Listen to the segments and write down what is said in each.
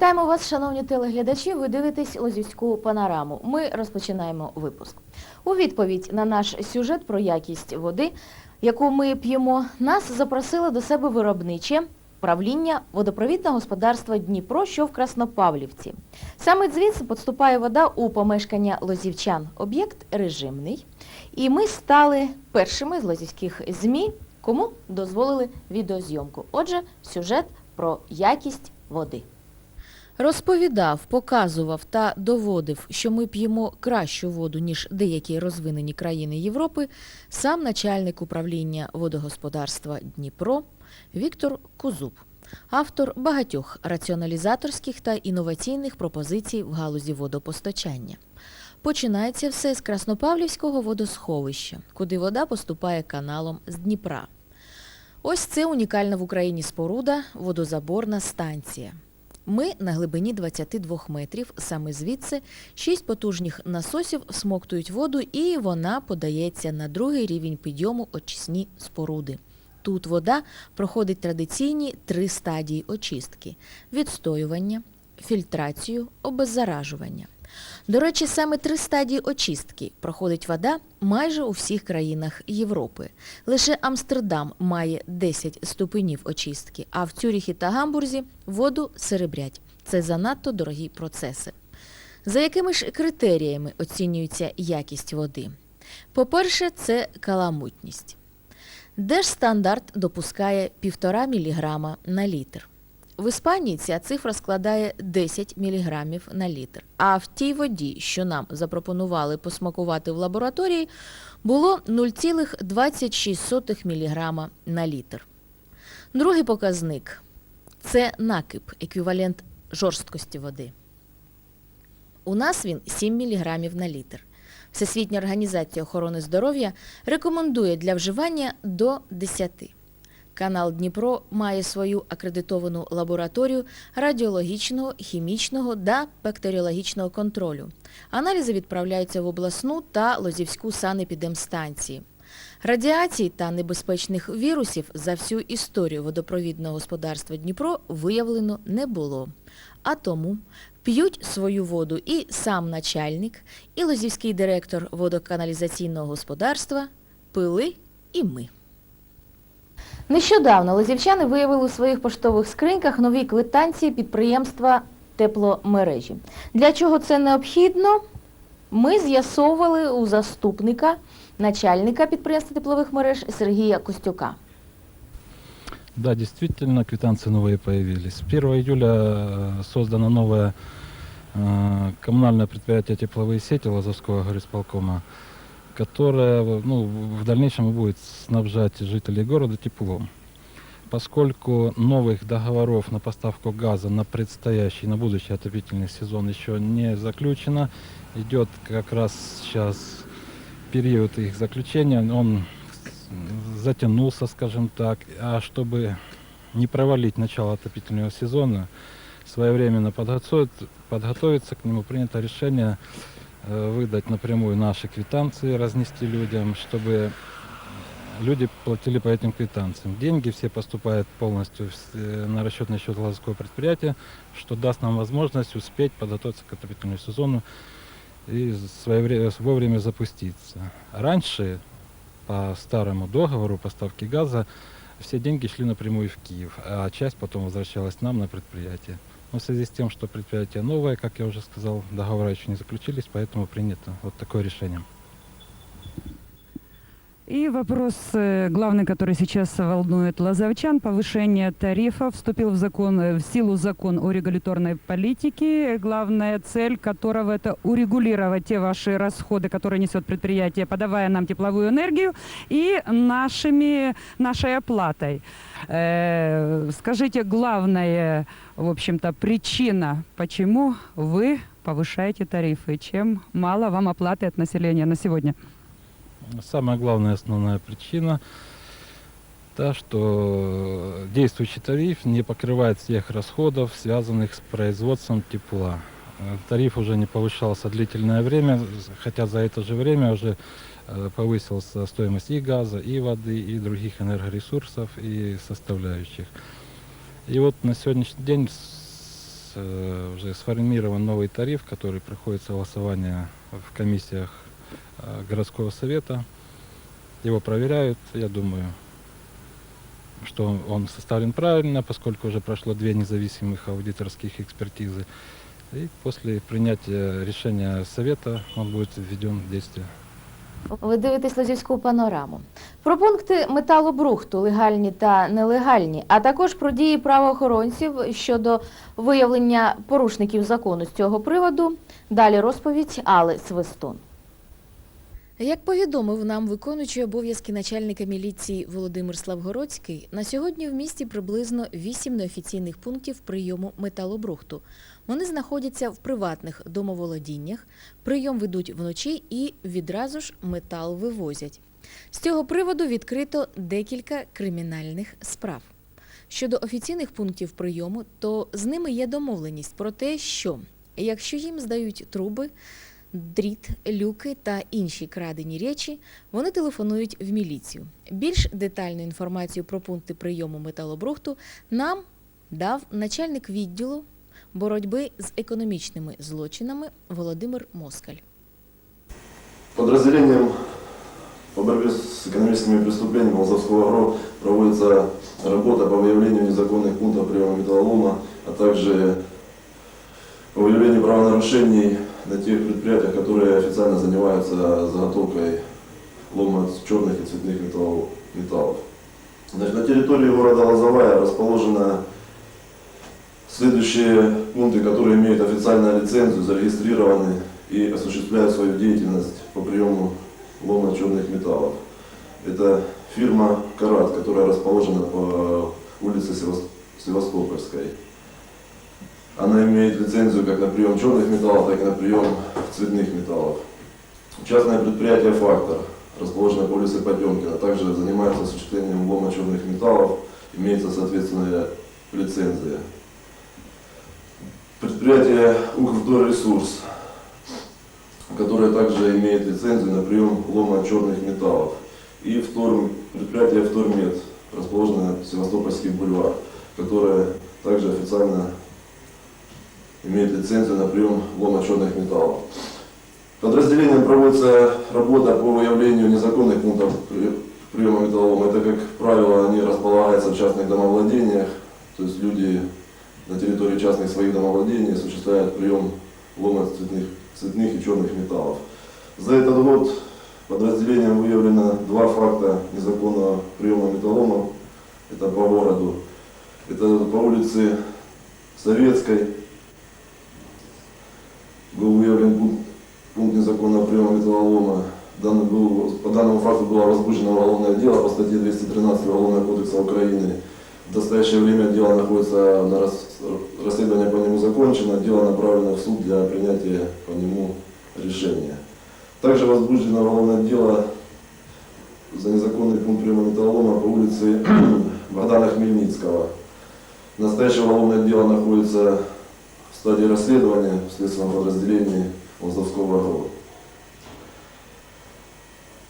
Вітаємо вас, шановні телеглядачі. Ви дивитесь Лозівську панораму. Ми розпочинаємо випуск. У відповідь на наш сюжет про якість води, яку ми п'ємо, нас запросили до себе виробниче правління водопровідного господарства Дніпро, що в Краснопавлівці. Саме звідси поступає вода у помешкання лозівчан. Об'єкт режимний. І ми стали першими з лозівських ЗМІ, кому дозволили відеозйомку. Отже, сюжет про якість води. Розповідав, показував та доводив, що ми п'ємо кращу воду, ніж деякі розвинені країни Європи, сам начальник управління водогосподарства Дніпро Віктор Кузуб, автор багатьох раціоналізаторських та інноваційних пропозицій в галузі водопостачання. Починається все з Краснопавлівського водосховища, куди вода поступає каналом з Дніпра. Ось це унікальна в Україні споруда водозаборна станція. Ми на глибині 22 метрів, саме звідси шість потужних насосів смоктують воду і вона подається на другий рівень підйому очисні споруди. Тут вода проходить традиційні три стадії очистки – відстоювання, фільтрацію, обеззаражування. До речі, саме три стадії очистки проходить вода майже у всіх країнах Європи. Лише Амстердам має 10 ступенів очистки, а в Цюріхі та Гамбурзі воду серебрять. Це занадто дорогі процеси. За якими ж критеріями оцінюється якість води? По-перше, це каламутність. Держстандарт допускає 1,5 мг на літр. В Іспанії ця цифра складає 10 мг на літр. А в тій воді, що нам запропонували посмакувати в лабораторії, було 0,26 мг на літр. Другий показник це накип, еквівалент жорсткості води. У нас він 7 мг на літр. Всесвітня організація охорони здоров'я рекомендує для вживання до 10. Канал Дніпро має свою акредитовану лабораторію радіологічного, хімічного та бактеріологічного контролю. Аналізи відправляються в обласну та Лозівську санепідемстанції. Радіацій та небезпечних вірусів за всю історію водопровідного господарства Дніпро виявлено не було. А тому п'ють свою воду і сам начальник, і лозівський директор водоканалізаційного господарства, пили і ми. Нещодавно лозівчани виявили у своїх поштових скриньках нові квитанції підприємства тепломережі. Для чого це необхідно? Ми з'ясовували у заступника начальника підприємства теплових мереж Сергія Костюка. Да, действительно, квитанции новые появились. 1 июля э, создано новое э, коммунальное предприятие «Тепловые сети» Лазовского горисполкома, Которое ну, в дальнейшем будет снабжать жителей города теплом. Поскольку новых договоров на поставку газа на предстоящий, на будущий отопительный сезон еще не заключено, идет как раз сейчас период их заключения, он затянулся, скажем так. А чтобы не провалить начало отопительного сезона, своевременно подготовить, подготовиться к нему, принято решение выдать напрямую наши квитанции, разнести людям, чтобы люди платили по этим квитанциям. Деньги все поступают полностью э, на расчетный счет Лазовского предприятия, что даст нам возможность успеть подготовиться к отопительному сезону и своевре- вовремя запуститься. Раньше по старому договору поставки газа все деньги шли напрямую в Киев, а часть потом возвращалась нам на предприятие. Но в связи с тем, что предприятие новое, как я уже сказал, договора еще не заключились, поэтому принято вот такое решение. И вопрос э, главный, который сейчас волнует лазовчан, повышение тарифов. Вступил в, закон, э, в силу закон о регуляторной политике. Главная цель которого это урегулировать те ваши расходы, которые несет предприятие, подавая нам тепловую энергию и нашими, нашей оплатой. Э, скажите, главная, в общем-то, причина, почему вы повышаете тарифы? Чем мало вам оплаты от населения на сегодня? Самая главная основная причина та, что действующий тариф не покрывает всех расходов, связанных с производством тепла. Э, Тариф уже не повышался длительное время, хотя за это же время уже э, повысилась стоимость и газа, и воды, и других энергоресурсов, и составляющих. И вот на сегодняшний день э, уже сформирован новый тариф, который проходит согласование в комиссиях городского совета. Его проверяют, я думаю, что он составлен правильно, поскольку уже прошло две независимых аудиторских экспертизы. И после принятия решения совета он будет введен в действие. Ви дивитесь Лозівську панораму. Про пункти металобрухту, легальні та нелегальні, а також про дії правоохоронців щодо виявлення порушників закону з цього приводу. Далі розповідь Али Свистун. Як повідомив нам виконуючий обов'язки начальника міліції Володимир Славгородський, на сьогодні в місті приблизно 8 неофіційних пунктів прийому металобрухту. Вони знаходяться в приватних домоволодіннях, прийом ведуть вночі і відразу ж метал вивозять. З цього приводу відкрито декілька кримінальних справ. Щодо офіційних пунктів прийому, то з ними є домовленість про те, що якщо їм здають труби, дріт, люки та інші крадені речі, вони телефонують в міліцію. Більш детальну інформацію про пункти прийому металобрухту нам дав начальник відділу боротьби з економічними злочинами Володимир Москаль. Подразделением по борьбе с экономическими преступлениями Молдавского ГРО проводится работа по выявлению незаконных пунктов приема металлолома, а также по выявлению правонарушений на тех предприятиях, которые официально занимаются заготовкой лома черных и цветных металлов. металлов. Значит, на территории города Лозовая расположено следующие пункты, которые имеют официальную лицензию, зарегистрированы и осуществляют свою деятельность по приему лома черных металлов. Это фирма «Карат», которая расположена по улице Севас- Севастопольской. Она имеет лицензию как на прием черных металлов, так и на прием цветных металлов. Частное предприятие «Фактор», расположенное по улице Потемкина, также занимается осуществлением лома черных металлов, имеется соответственная лицензия. Предприятие «Укрвторресурс», которое также имеет лицензию на прием лома черных металлов. И втор, предприятие «Втормет», расположенное в Севастопольский бульвар, которое также официально имеет лицензию на прием лома черных металлов. Подразделением проводится работа по выявлению незаконных пунктов при- приема металлолома. Это, как правило, они располагаются в частных домовладениях, то есть люди на территории частных своих домовладений осуществляют прием лома цветных, цветных и черных металлов. За этот год подразделением выявлено два факта незаконного приема металлома. Это по городу. Это по улице Советской. Был выявлен пункт, пункт незаконного приема металлолома. Данный был, по данному факту было возбуждено уголовное дело по статье 213 Уголовного кодекса Украины. В настоящее время дело находится на рас- расследование по нему закончено, дело направлено в суд для принятия по нему решения. Также возбуждено уголовное дело за незаконный пункт приема металлолома по улице Богдана Хмельницкого. Настоящее уголовное дело находится в стадии расследования в следственном подразделении Лозовского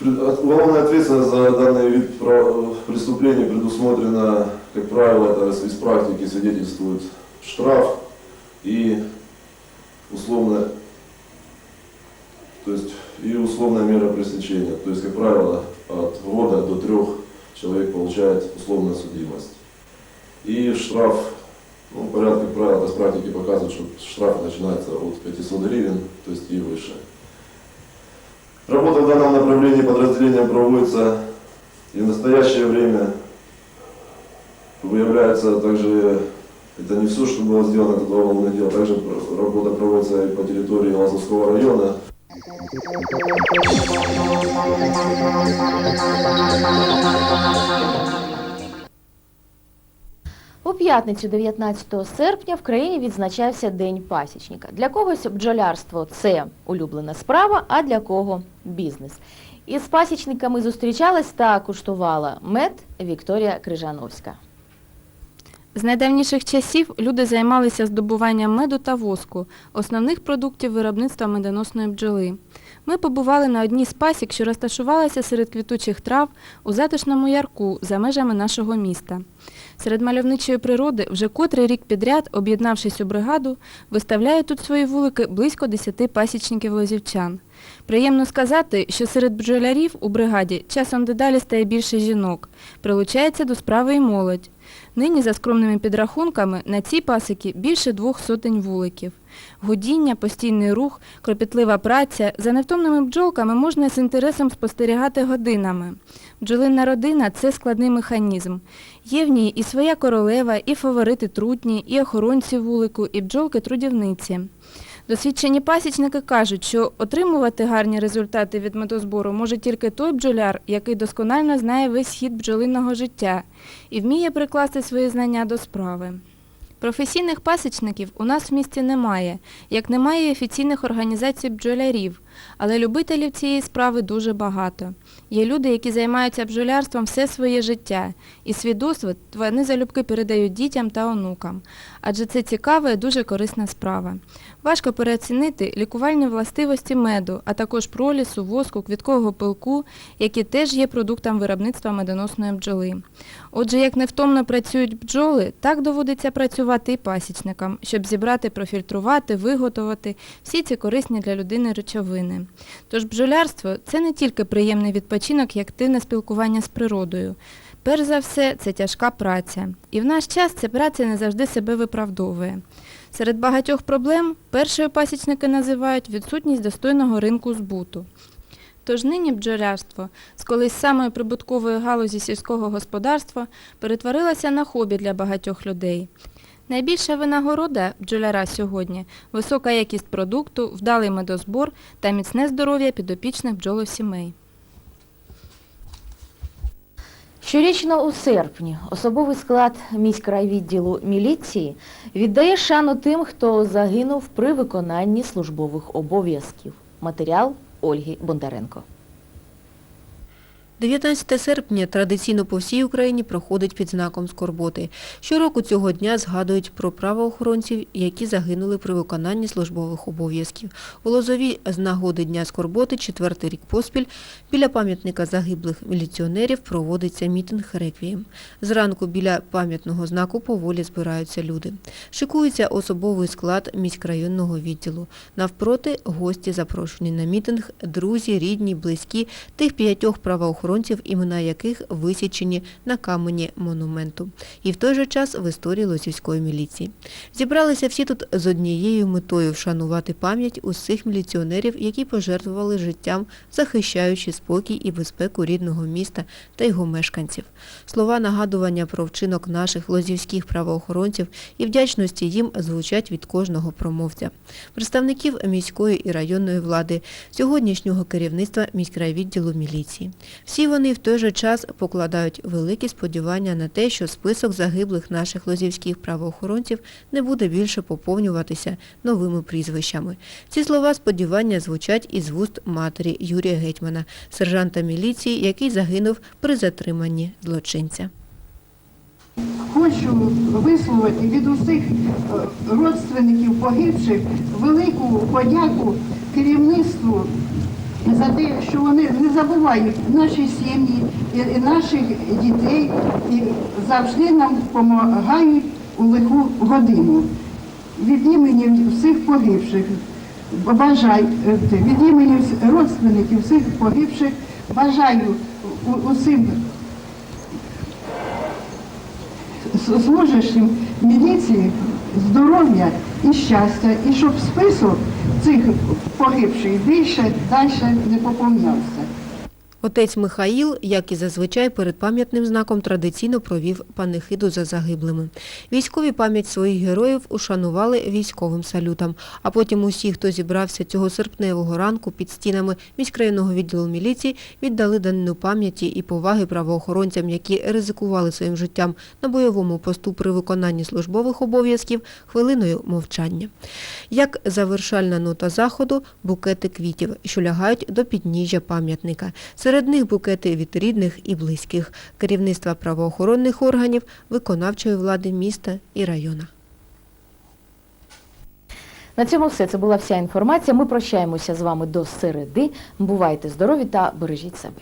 от- Уголовная ответственность за данный вид прав- преступлений предусмотрена, как правило, это из практики свидетельствует штраф и условно, то есть и условная мера пресечения. То есть, как правило, от года до трех человек получает условную судимость. И штраф, ну, правило, это с практики показывает, что штраф начинается от 500 гривен, то есть и выше. Работа в данном направлении подразделения проводится и в настоящее время выявляется также, это не все, что было сделано, это два уголовных дела, также пр- работа проводится и по территории Лазовского района. У п'ятницю 19 серпня в країні відзначався День пасічника. Для когось бджолярство це улюблена справа, а для кого бізнес. Із пасічниками зустрічалась та куштувала мед Вікторія Крижановська. З найдавніших часів люди займалися здобуванням меду та воску, основних продуктів виробництва медоносної бджоли. Ми побували на одній з пасік, що розташувалася серед квітучих трав у затишному ярку за межами нашого міста. Серед мальовничої природи вже котрий рік підряд, об'єднавшись у бригаду, виставляють тут свої вулики близько 10 пасічників лозівчан. Приємно сказати, що серед бджолярів у бригаді часом дедалі стає більше жінок, прилучається до справи і молодь. Нині, за скромними підрахунками, на цій пасіки більше двох сотень вуликів. Гудіння, постійний рух, кропітлива праця. За невтомними бджолками можна з інтересом спостерігати годинами. Бджолинна родина це складний механізм. Є в ній і своя королева, і фаворити трутні, і охоронці вулику, і бджолки-трудівниці. Досвідчені пасічники кажуть, що отримувати гарні результати від медозбору може тільки той бджоляр, який досконально знає весь хід бджолиного життя і вміє прикласти свої знання до справи. Професійних пасічників у нас в місті немає, як немає офіційних організацій бджолярів, але любителів цієї справи дуже багато. Є люди, які займаються бджолярством все своє життя, і свій досвід вони залюбки передають дітям та онукам, адже це цікава і дуже корисна справа. Важко переоцінити лікувальні властивості меду, а також пролісу, воску, квіткового пилку, які теж є продуктом виробництва медоносної бджоли. Отже, як невтомно працюють бджоли, так доводиться працювати і пасічникам, щоб зібрати, профільтрувати, виготовити всі ці корисні для людини речовини. Тож бджолярство це не тільки приємний відпочинок і активне спілкування з природою. Перш за все, це тяжка праця. І в наш час ця праця не завжди себе виправдовує. Серед багатьох проблем першою пасічники називають відсутність достойного ринку збуту. Тож нині бджолярство з колись самої прибуткової галузі сільського господарства перетворилося на хобі для багатьох людей. Найбільша винагорода бджоляра сьогодні висока якість продукту, вдалий медозбор та міцне здоров'я підопічних бджолосімей. Щорічно у серпні особовий склад міськрайвідділу міліції віддає шану тим, хто загинув при виконанні службових обов'язків. Матеріал Ольги Бондаренко. 19 серпня традиційно по всій Україні проходить під знаком скорботи. Щороку цього дня згадують про правоохоронців, які загинули при виконанні службових обов'язків. У Лозові з нагоди Дня скорботи четвертий рік поспіль біля пам'ятника загиблих міліціонерів проводиться мітинг реквієм. Зранку біля пам'ятного знаку поволі збираються люди. Шикується особовий склад міськрайонного відділу. Навпроти гості запрошені на мітинг, друзі, рідні, близькі тих п'ятьох правоохоронців, імена яких висічені на камені монументу. І в той же час в історії Лосівської міліції. Зібралися всі тут з однією метою вшанувати пам'ять усіх міліціонерів, які пожертвували життям, захищаючи спокій і безпеку рідного міста та його мешканців. Слова нагадування про вчинок наших лозівських правоохоронців і вдячності їм звучать від кожного промовця. Представників міської і районної влади, сьогоднішнього керівництва міськрайвідділу міліції. Всі вони в той же час покладають великі сподівання на те, що список загиблих наших лозівських правоохоронців не буде більше поповнюватися новими прізвищами. Ці слова сподівання звучать із вуст матері Юрія Гетьмана, сержанта міліції, який загинув при затриманні злочинця. Хочу висловити від усіх е, родственників погибших велику подяку керівництву за те, що вони не забувають наші сім'ї, і наших дітей і завжди нам допомагають у лиху годину. Від імені всіх погибших бажаю е, від імені родственників всіх погибших бажаю усім служащим міліції здоров'я і щастя, і щоб список цих погибших більше далі не поповнявся. Отець Михаїл, як і зазвичай, перед пам'ятним знаком традиційно провів панихиду за загиблими. Військові пам'ять своїх героїв ушанували військовим салютом, а потім усі, хто зібрався цього серпневого ранку під стінами міськрайонного відділу міліції, віддали данину пам'яті і поваги правоохоронцям, які ризикували своїм життям на бойовому посту при виконанні службових обов'язків хвилиною мовчання. Як завершальна нота заходу – букети квітів, що лягають до підніжжя пам'ятника. Серед них букети від рідних і близьких, керівництва правоохоронних органів, виконавчої влади міста і району. На цьому все. Це була вся інформація. Ми прощаємося з вами до середи. Бувайте здорові та бережіть себе.